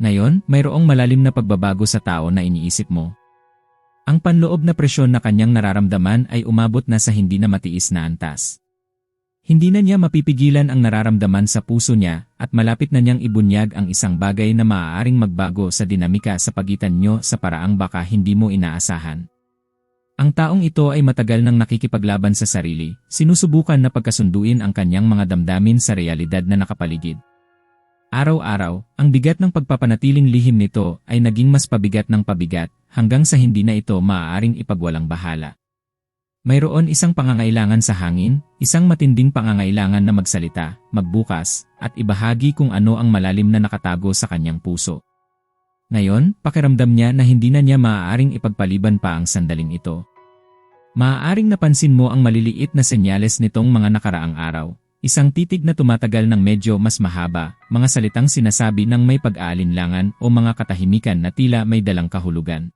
Ngayon, mayroong malalim na pagbabago sa tao na iniisip mo. Ang panloob na presyon na kanyang nararamdaman ay umabot na sa hindi na matiis na antas. Hindi na niya mapipigilan ang nararamdaman sa puso niya at malapit na niyang ibunyag ang isang bagay na maaaring magbago sa dinamika sa pagitan niyo sa paraang baka hindi mo inaasahan. Ang taong ito ay matagal nang nakikipaglaban sa sarili, sinusubukan na pagkasunduin ang kanyang mga damdamin sa realidad na nakapaligid. Araw-araw, ang bigat ng pagpapanatiling lihim nito ay naging mas pabigat ng pabigat hanggang sa hindi na ito maaaring ipagwalang bahala. Mayroon isang pangangailangan sa hangin, isang matinding pangangailangan na magsalita, magbukas, at ibahagi kung ano ang malalim na nakatago sa kanyang puso. Ngayon, pakiramdam niya na hindi na niya maaaring ipagpaliban pa ang sandaling ito. Maaaring napansin mo ang maliliit na senyales nitong mga nakaraang araw. Isang titig na tumatagal ng medyo mas mahaba, mga salitang sinasabi ng may pag-aalinlangan o mga katahimikan na tila may dalang kahulugan.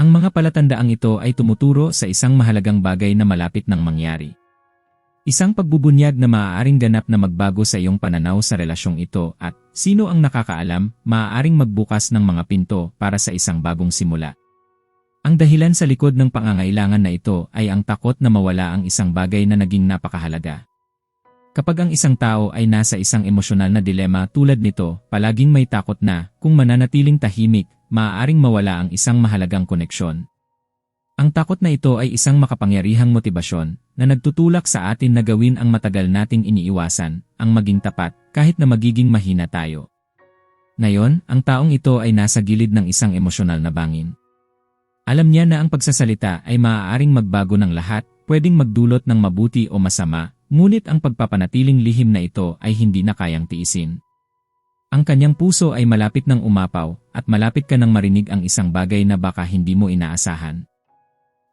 Ang mga palatandaang ito ay tumuturo sa isang mahalagang bagay na malapit nang mangyari. Isang pagbubunyag na maaaring ganap na magbago sa iyong pananaw sa relasyong ito at, sino ang nakakaalam, maaaring magbukas ng mga pinto para sa isang bagong simula. Ang dahilan sa likod ng pangangailangan na ito ay ang takot na mawala ang isang bagay na naging napakahalaga. Kapag ang isang tao ay nasa isang emosyonal na dilema tulad nito, palaging may takot na, kung mananatiling tahimik, maaaring mawala ang isang mahalagang koneksyon. Ang takot na ito ay isang makapangyarihang motibasyon na nagtutulak sa atin na gawin ang matagal nating iniiwasan, ang maging tapat, kahit na magiging mahina tayo. Ngayon, ang taong ito ay nasa gilid ng isang emosyonal na bangin. Alam niya na ang pagsasalita ay maaaring magbago ng lahat, pwedeng magdulot ng mabuti o masama, ngunit ang pagpapanatiling lihim na ito ay hindi na kayang tiisin. Ang kanyang puso ay malapit ng umapaw at malapit ka nang marinig ang isang bagay na baka hindi mo inaasahan.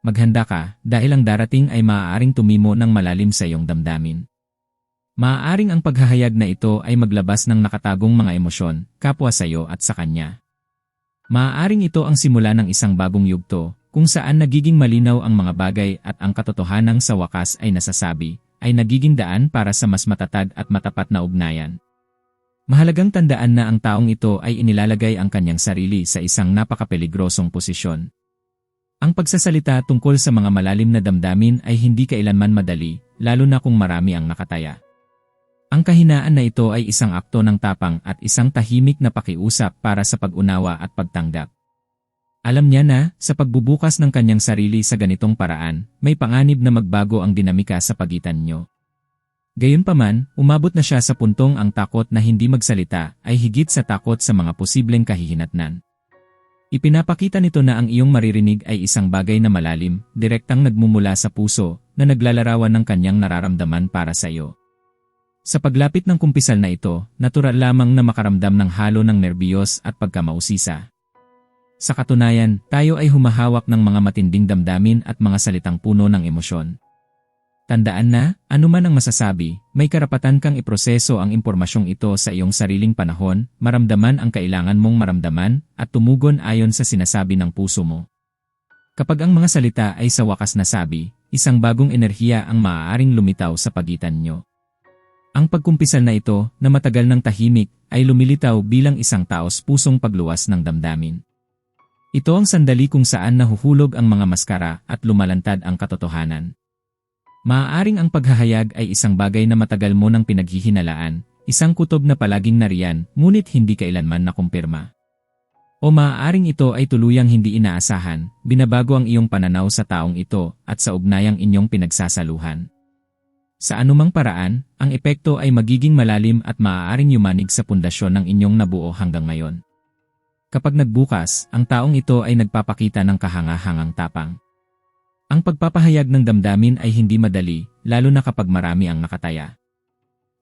Maghanda ka dahil ang darating ay maaaring tumimo ng malalim sa iyong damdamin. Maaaring ang paghahayag na ito ay maglabas ng nakatagong mga emosyon, kapwa sa iyo at sa kanya. Maaaring ito ang simula ng isang bagong yugto, kung saan nagiging malinaw ang mga bagay at ang katotohanan sa wakas ay nasasabi, ay nagiging daan para sa mas matatag at matapat na ugnayan. Mahalagang tandaan na ang taong ito ay inilalagay ang kanyang sarili sa isang napakapeligrosong posisyon. Ang pagsasalita tungkol sa mga malalim na damdamin ay hindi kailanman madali, lalo na kung marami ang nakataya. Ang kahinaan na ito ay isang akto ng tapang at isang tahimik na pakiusap para sa pag-unawa at pagtanggap. Alam niya na, sa pagbubukas ng kanyang sarili sa ganitong paraan, may panganib na magbago ang dinamika sa pagitan niyo. Gayunpaman, umabot na siya sa puntong ang takot na hindi magsalita ay higit sa takot sa mga posibleng kahihinatnan. Ipinapakita nito na ang iyong maririnig ay isang bagay na malalim, direktang nagmumula sa puso, na naglalarawan ng kanyang nararamdaman para sa iyo. Sa paglapit ng kumpisal na ito, natural lamang na makaramdam ng halo ng nerbiyos at pagkamausisa. Sa katunayan, tayo ay humahawak ng mga matinding damdamin at mga salitang puno ng emosyon. Tandaan na, anuman ang masasabi, may karapatan kang iproseso ang impormasyong ito sa iyong sariling panahon, maramdaman ang kailangan mong maramdaman, at tumugon ayon sa sinasabi ng puso mo. Kapag ang mga salita ay sa wakas na sabi, isang bagong enerhiya ang maaaring lumitaw sa pagitan nyo. Ang pagkumpisal na ito, na matagal ng tahimik, ay lumilitaw bilang isang taos pusong pagluwas ng damdamin. Ito ang sandali kung saan nahuhulog ang mga maskara at lumalantad ang katotohanan. Maaaring ang paghahayag ay isang bagay na matagal mo nang pinaghihinalaan, isang kutob na palaging nariyan, ngunit hindi kailanman nakumpirma. O maaaring ito ay tuluyang hindi inaasahan, binabago ang iyong pananaw sa taong ito at sa ugnayang inyong pinagsasaluhan. Sa anumang paraan, ang epekto ay magiging malalim at maaaring yumanig sa pundasyon ng inyong nabuo hanggang ngayon. Kapag nagbukas, ang taong ito ay nagpapakita ng kahangahangang tapang. Ang pagpapahayag ng damdamin ay hindi madali, lalo na kapag marami ang nakataya.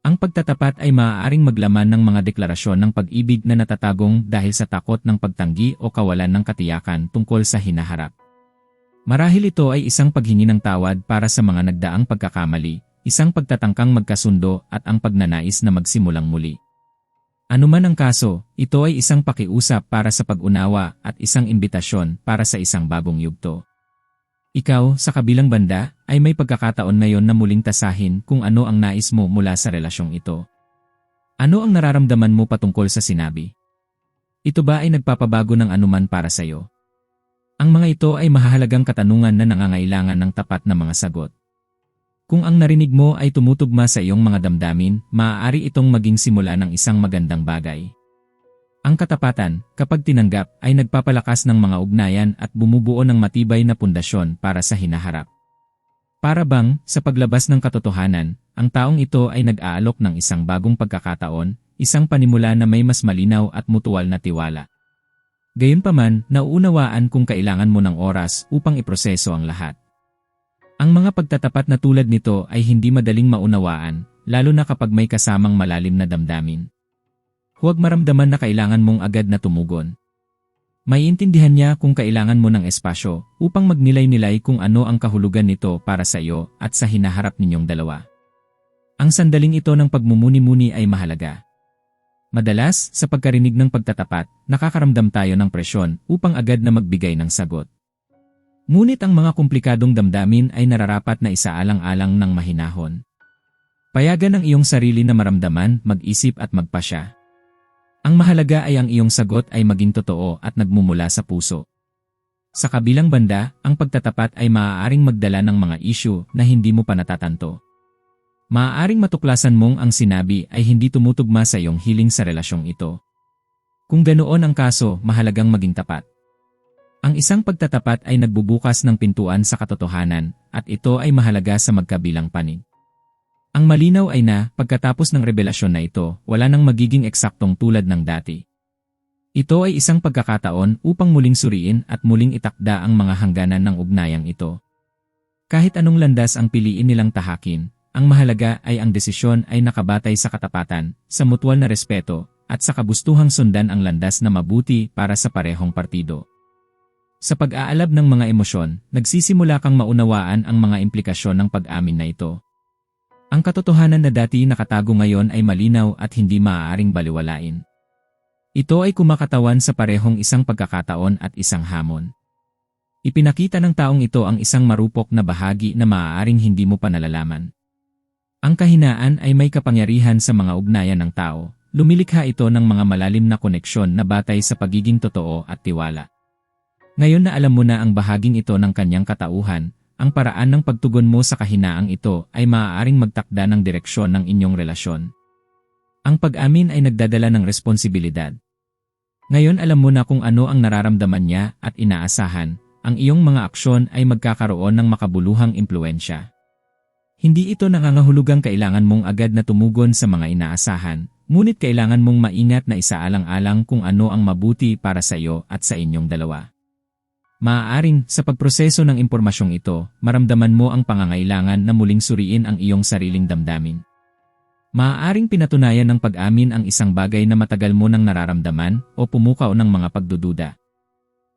Ang pagtatapat ay maaaring maglaman ng mga deklarasyon ng pag-ibig na natatagong dahil sa takot ng pagtanggi o kawalan ng katiyakan tungkol sa hinaharap. Marahil ito ay isang paghingi ng tawad para sa mga nagdaang pagkakamali, isang pagtatangkang magkasundo at ang pagnanais na magsimulang muli. Anuman ang kaso, ito ay isang pakiusap para sa pag-unawa at isang imbitasyon para sa isang bagong yugto. Ikaw, sa kabilang banda, ay may pagkakataon ngayon na muling tasahin kung ano ang nais mo mula sa relasyong ito. Ano ang nararamdaman mo patungkol sa sinabi? Ito ba ay nagpapabago ng anuman para sa iyo? Ang mga ito ay mahahalagang katanungan na nangangailangan ng tapat na mga sagot. Kung ang narinig mo ay tumutugma sa iyong mga damdamin, maaari itong maging simula ng isang magandang bagay. Ang katapatan, kapag tinanggap, ay nagpapalakas ng mga ugnayan at bumubuo ng matibay na pundasyon para sa hinaharap. Para bang, sa paglabas ng katotohanan, ang taong ito ay nag-aalok ng isang bagong pagkakataon, isang panimula na may mas malinaw at mutual na tiwala. Gayunpaman, nauunawaan kung kailangan mo ng oras upang iproseso ang lahat. Ang mga pagtatapat na tulad nito ay hindi madaling maunawaan, lalo na kapag may kasamang malalim na damdamin. Huwag maramdaman na kailangan mong agad na tumugon. Maiintindihan niya kung kailangan mo ng espasyo upang magnilay-nilay kung ano ang kahulugan nito para sa iyo at sa hinaharap ninyong dalawa. Ang sandaling ito ng pagmumuni-muni ay mahalaga. Madalas, sa pagkarinig ng pagtatapat, nakakaramdam tayo ng presyon upang agad na magbigay ng sagot. Ngunit ang mga komplikadong damdamin ay nararapat na isaalang-alang ng mahinahon. Payagan ang iyong sarili na maramdaman, mag-isip at magpasya. Ang mahalaga ay ang iyong sagot ay maging totoo at nagmumula sa puso. Sa kabilang banda, ang pagtatapat ay maaaring magdala ng mga isyu na hindi mo pa natatanto. Maaaring matuklasan mong ang sinabi ay hindi tumutugma sa iyong hiling sa relasyong ito. Kung ganoon ang kaso, mahalagang maging tapat. Ang isang pagtatapat ay nagbubukas ng pintuan sa katotohanan at ito ay mahalaga sa magkabilang panig. Ang malinaw ay na, pagkatapos ng revelasyon na ito, wala nang magiging eksaktong tulad ng dati. Ito ay isang pagkakataon upang muling suriin at muling itakda ang mga hangganan ng ugnayang ito. Kahit anong landas ang piliin nilang tahakin, ang mahalaga ay ang desisyon ay nakabatay sa katapatan, sa mutual na respeto, at sa kabustuhang sundan ang landas na mabuti para sa parehong partido. Sa pag-aalab ng mga emosyon, nagsisimula kang maunawaan ang mga implikasyon ng pag-amin na ito. Ang katotohanan na dati nakatago ngayon ay malinaw at hindi maaaring baliwalain. Ito ay kumakatawan sa parehong isang pagkakataon at isang hamon. Ipinakita ng taong ito ang isang marupok na bahagi na maaaring hindi mo pa nalalaman. Ang kahinaan ay may kapangyarihan sa mga ugnayan ng tao. Lumilikha ito ng mga malalim na koneksyon na batay sa pagiging totoo at tiwala. Ngayon na alam mo na ang bahaging ito ng kanyang katauhan, ang paraan ng pagtugon mo sa kahinaang ito ay maaaring magtakda ng direksyon ng inyong relasyon. Ang pag-amin ay nagdadala ng responsibilidad. Ngayon alam mo na kung ano ang nararamdaman niya at inaasahan, ang iyong mga aksyon ay magkakaroon ng makabuluhang impluensya. Hindi ito nangangahulugang kailangan mong agad na tumugon sa mga inaasahan, ngunit kailangan mong maingat na isaalang-alang kung ano ang mabuti para sa iyo at sa inyong dalawa. Maaaring, sa pagproseso ng impormasyong ito, maramdaman mo ang pangangailangan na muling suriin ang iyong sariling damdamin. Maaaring pinatunayan ng pag-amin ang isang bagay na matagal mo nang nararamdaman o pumukaw ng mga pagdududa.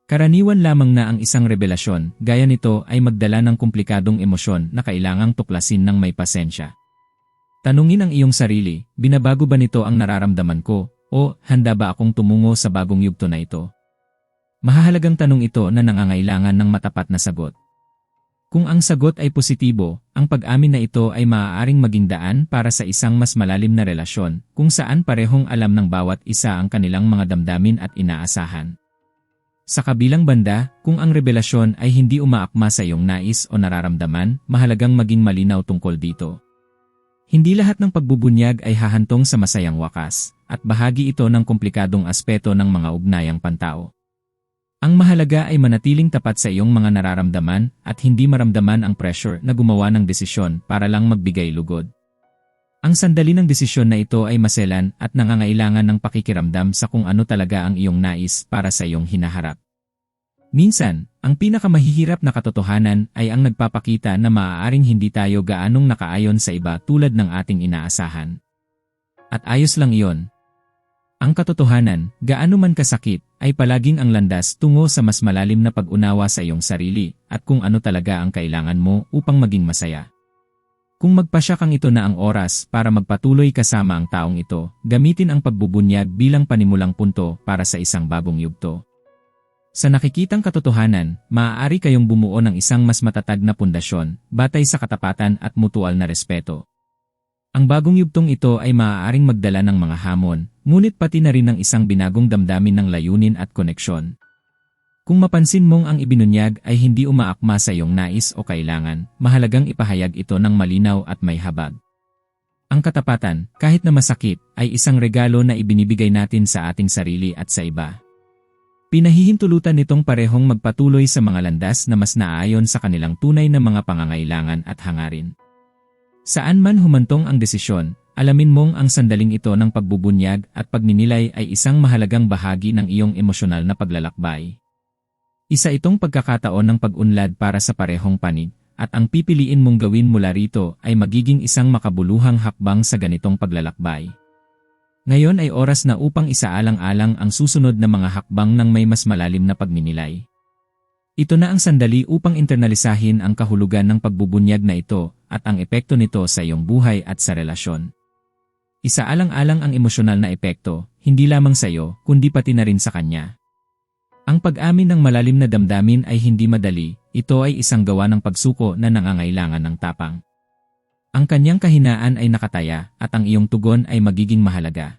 Karaniwan lamang na ang isang revelasyon, gaya nito ay magdala ng komplikadong emosyon na kailangang tuklasin ng may pasensya. Tanungin ang iyong sarili, binabago ba nito ang nararamdaman ko, o handa ba akong tumungo sa bagong yugto na ito? Mahahalagang tanong ito na nangangailangan ng matapat na sagot. Kung ang sagot ay positibo, ang pag-amin na ito ay maaaring maging daan para sa isang mas malalim na relasyon kung saan parehong alam ng bawat isa ang kanilang mga damdamin at inaasahan. Sa kabilang banda, kung ang revelasyon ay hindi umaakma sa iyong nais o nararamdaman, mahalagang maging malinaw tungkol dito. Hindi lahat ng pagbubunyag ay hahantong sa masayang wakas, at bahagi ito ng komplikadong aspeto ng mga ugnayang pantao. Ang mahalaga ay manatiling tapat sa iyong mga nararamdaman at hindi maramdaman ang pressure na gumawa ng desisyon para lang magbigay lugod. Ang sandali ng desisyon na ito ay maselan at nangangailangan ng pakikiramdam sa kung ano talaga ang iyong nais para sa iyong hinaharap. Minsan, ang pinakamahihirap na katotohanan ay ang nagpapakita na maaaring hindi tayo gaanong nakaayon sa iba tulad ng ating inaasahan. At ayos lang iyon, ang katotohanan, gaano man kasakit, ay palaging ang landas tungo sa mas malalim na pag-unawa sa iyong sarili at kung ano talaga ang kailangan mo upang maging masaya. Kung magpasya kang ito na ang oras para magpatuloy kasama ang taong ito, gamitin ang pagbubunyag bilang panimulang punto para sa isang bagong yugto. Sa nakikitang katotohanan, maaari kayong bumuo ng isang mas matatag na pundasyon, batay sa katapatan at mutual na respeto. Ang bagong yugtong ito ay maaaring magdala ng mga hamon, ngunit pati na rin ng isang binagong damdamin ng layunin at koneksyon. Kung mapansin mong ang ibinunyag ay hindi umaakma sa iyong nais o kailangan, mahalagang ipahayag ito ng malinaw at may habag. Ang katapatan, kahit na masakit, ay isang regalo na ibinibigay natin sa ating sarili at sa iba. Pinahihintulutan nitong parehong magpatuloy sa mga landas na mas naaayon sa kanilang tunay na mga pangangailangan at hangarin. Saan man humantong ang desisyon, alamin mong ang sandaling ito ng pagbubunyag at pagninilay ay isang mahalagang bahagi ng iyong emosyonal na paglalakbay. Isa itong pagkakataon ng pag-unlad para sa parehong panig, at ang pipiliin mong gawin mula rito ay magiging isang makabuluhang hakbang sa ganitong paglalakbay. Ngayon ay oras na upang isaalang-alang ang susunod na mga hakbang ng may mas malalim na pagninilay. Ito na ang sandali upang internalisahin ang kahulugan ng pagbubunyag na ito at ang epekto nito sa iyong buhay at sa relasyon. Isaalang-alang ang emosyonal na epekto, hindi lamang sa iyo, kundi pati na rin sa kanya. Ang pag-amin ng malalim na damdamin ay hindi madali, ito ay isang gawa ng pagsuko na nangangailangan ng tapang. Ang kanyang kahinaan ay nakataya at ang iyong tugon ay magiging mahalaga.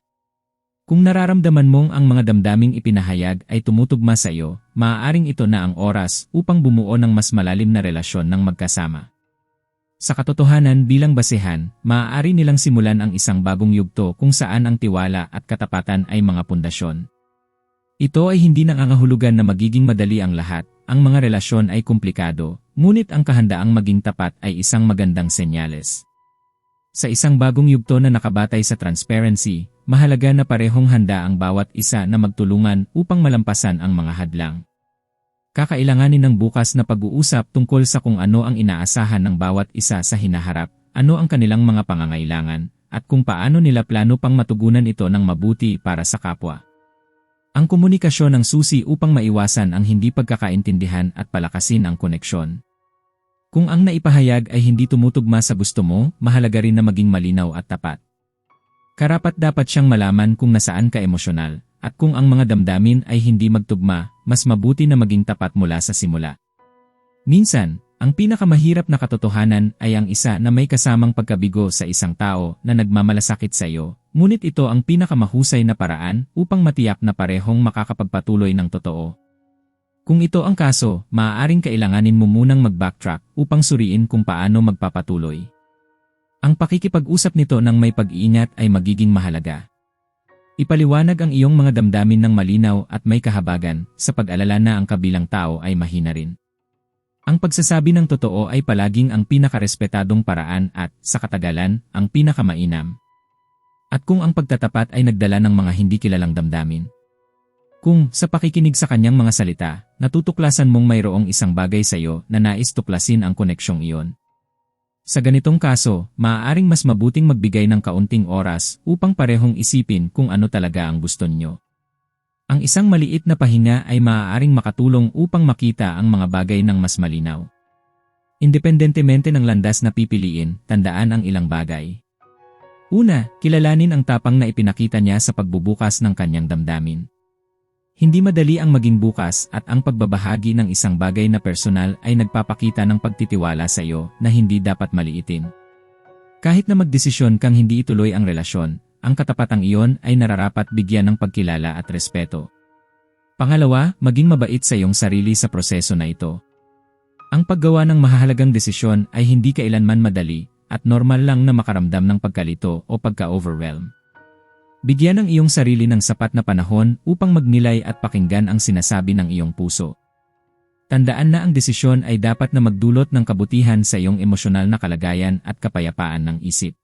Kung nararamdaman mong ang mga damdaming ipinahayag ay tumutugma sa iyo, maaaring ito na ang oras upang bumuo ng mas malalim na relasyon ng magkasama. Sa katotohanan bilang basehan, maaari nilang simulan ang isang bagong yugto kung saan ang tiwala at katapatan ay mga pundasyon. Ito ay hindi nangangahulugan na magiging madali ang lahat, ang mga relasyon ay komplikado, ngunit ang kahandaang maging tapat ay isang magandang senyales. Sa isang bagong yugto na nakabatay sa transparency, mahalaga na parehong handa ang bawat isa na magtulungan upang malampasan ang mga hadlang. Kakailanganin ng bukas na pag-uusap tungkol sa kung ano ang inaasahan ng bawat isa sa hinaharap, ano ang kanilang mga pangangailangan, at kung paano nila plano pang matugunan ito ng mabuti para sa kapwa. Ang komunikasyon ang susi upang maiwasan ang hindi pagkakaintindihan at palakasin ang koneksyon. Kung ang naipahayag ay hindi tumutugma sa gusto mo, mahalaga rin na maging malinaw at tapat. Karapat dapat siyang malaman kung nasaan ka emosyonal, at kung ang mga damdamin ay hindi magtugma, mas mabuti na maging tapat mula sa simula. Minsan, ang pinakamahirap na katotohanan ay ang isa na may kasamang pagkabigo sa isang tao na nagmamalasakit sa iyo, ngunit ito ang pinakamahusay na paraan upang matiyak na parehong makakapagpatuloy ng totoo. Kung ito ang kaso, maaaring kailanganin mo munang mag-backtrack upang suriin kung paano magpapatuloy. Ang pakikipag-usap nito ng may pag-iingat ay magiging mahalaga. Ipaliwanag ang iyong mga damdamin ng malinaw at may kahabagan sa pag-alala na ang kabilang tao ay mahina rin. Ang pagsasabi ng totoo ay palaging ang pinakarespetadong paraan at, sa katagalan, ang pinakamainam. At kung ang pagtatapat ay nagdala ng mga hindi kilalang damdamin. Kung, sa pakikinig sa kanyang mga salita, natutuklasan mong mayroong isang bagay sa iyo na nais tuklasin ang koneksyong iyon. Sa ganitong kaso, maaaring mas mabuting magbigay ng kaunting oras upang parehong isipin kung ano talaga ang gusto niyo. Ang isang maliit na pahinga ay maaaring makatulong upang makita ang mga bagay ng mas malinaw. Independentemente ng landas na pipiliin, tandaan ang ilang bagay. Una, kilalanin ang tapang na ipinakita niya sa pagbubukas ng kanyang damdamin. Hindi madali ang maging bukas at ang pagbabahagi ng isang bagay na personal ay nagpapakita ng pagtitiwala sa iyo na hindi dapat maliitin. Kahit na magdesisyon kang hindi ituloy ang relasyon, ang katapatang iyon ay nararapat bigyan ng pagkilala at respeto. Pangalawa, maging mabait sa iyong sarili sa proseso na ito. Ang paggawa ng mahahalagang desisyon ay hindi kailanman madali at normal lang na makaramdam ng pagkalito o pagka-overwhelm. Bigyan ng iyong sarili ng sapat na panahon upang magnilay at pakinggan ang sinasabi ng iyong puso. Tandaan na ang desisyon ay dapat na magdulot ng kabutihan sa iyong emosyonal na kalagayan at kapayapaan ng isip.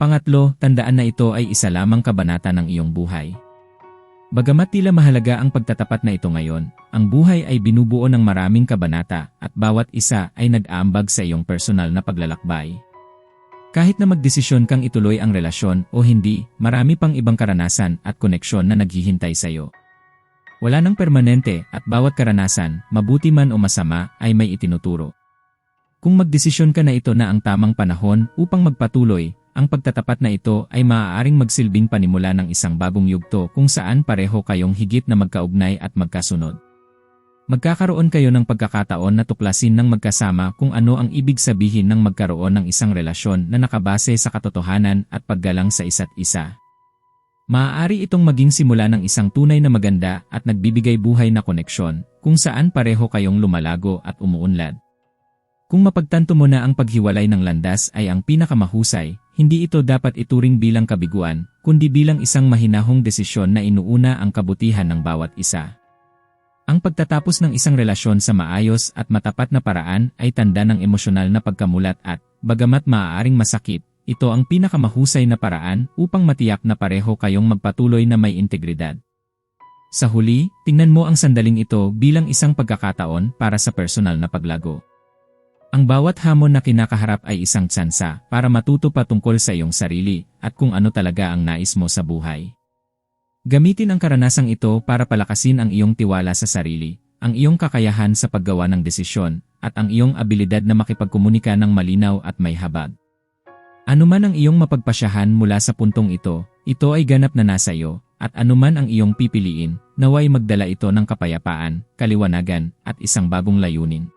Pangatlo, tandaan na ito ay isa lamang kabanata ng iyong buhay. Bagamat tila mahalaga ang pagtatapat na ito ngayon, ang buhay ay binubuo ng maraming kabanata at bawat isa ay nag-aambag sa iyong personal na paglalakbay. Kahit na magdesisyon kang ituloy ang relasyon o hindi, marami pang ibang karanasan at koneksyon na naghihintay sa iyo. Wala nang permanente at bawat karanasan, mabuti man o masama, ay may itinuturo. Kung magdesisyon ka na ito na ang tamang panahon upang magpatuloy, ang pagtatapat na ito ay maaaring magsilbing panimula ng isang bagong yugto kung saan pareho kayong higit na magkaugnay at magkasunod. Magkakaroon kayo ng pagkakataon na tuklasin ng magkasama kung ano ang ibig sabihin ng magkaroon ng isang relasyon na nakabase sa katotohanan at paggalang sa isa't isa. Maaari itong maging simula ng isang tunay na maganda at nagbibigay buhay na koneksyon, kung saan pareho kayong lumalago at umuunlad. Kung mapagtanto mo na ang paghiwalay ng landas ay ang pinakamahusay, hindi ito dapat ituring bilang kabiguan, kundi bilang isang mahinahong desisyon na inuuna ang kabutihan ng bawat isa. Ang pagtatapos ng isang relasyon sa maayos at matapat na paraan ay tanda ng emosyonal na pagkamulat at, bagamat maaaring masakit, ito ang pinakamahusay na paraan upang matiyak na pareho kayong magpatuloy na may integridad. Sa huli, tingnan mo ang sandaling ito bilang isang pagkakataon para sa personal na paglago. Ang bawat hamon na kinakaharap ay isang tsansa para matuto pa tungkol sa iyong sarili at kung ano talaga ang nais mo sa buhay. Gamitin ang karanasang ito para palakasin ang iyong tiwala sa sarili, ang iyong kakayahan sa paggawa ng desisyon, at ang iyong abilidad na makipagkomunika ng malinaw at may habag. Anuman ang iyong mapagpasyahan mula sa puntong ito, ito ay ganap na nasa iyo, at anuman ang iyong pipiliin, naway magdala ito ng kapayapaan, kaliwanagan, at isang bagong layunin.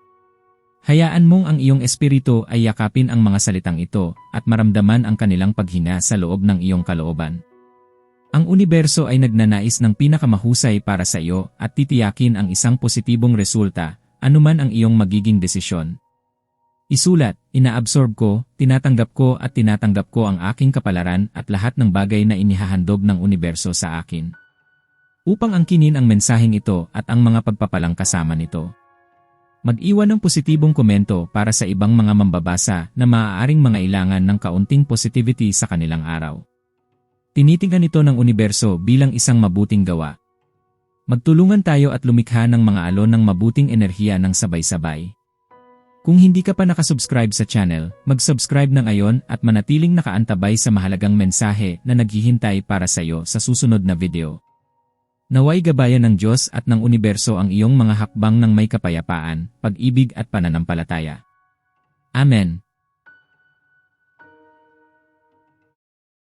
Hayaan mong ang iyong espiritu ay yakapin ang mga salitang ito at maramdaman ang kanilang paghina sa loob ng iyong kalooban. Ang universo ay nagnanais ng pinakamahusay para sa iyo at titiyakin ang isang positibong resulta, anuman ang iyong magiging desisyon. Isulat, inaabsorb ko, tinatanggap ko at tinatanggap ko ang aking kapalaran at lahat ng bagay na inihahandog ng universo sa akin. Upang angkinin ang mensaheng ito at ang mga pagpapalang kasama nito. Mag-iwan ng positibong komento para sa ibang mga mambabasa na maaaring mga ilangan ng kaunting positivity sa kanilang araw. Tinitingnan ito ng universo bilang isang mabuting gawa. Magtulungan tayo at lumikha ng mga alon ng mabuting enerhiya ng sabay-sabay. Kung hindi ka pa nakasubscribe sa channel, mag-subscribe na ngayon at manatiling nakaantabay sa mahalagang mensahe na naghihintay para sa iyo sa susunod na video. Naway gabayan ng Diyos at ng universo ang iyong mga hakbang ng may kapayapaan, pag-ibig at pananampalataya. Amen.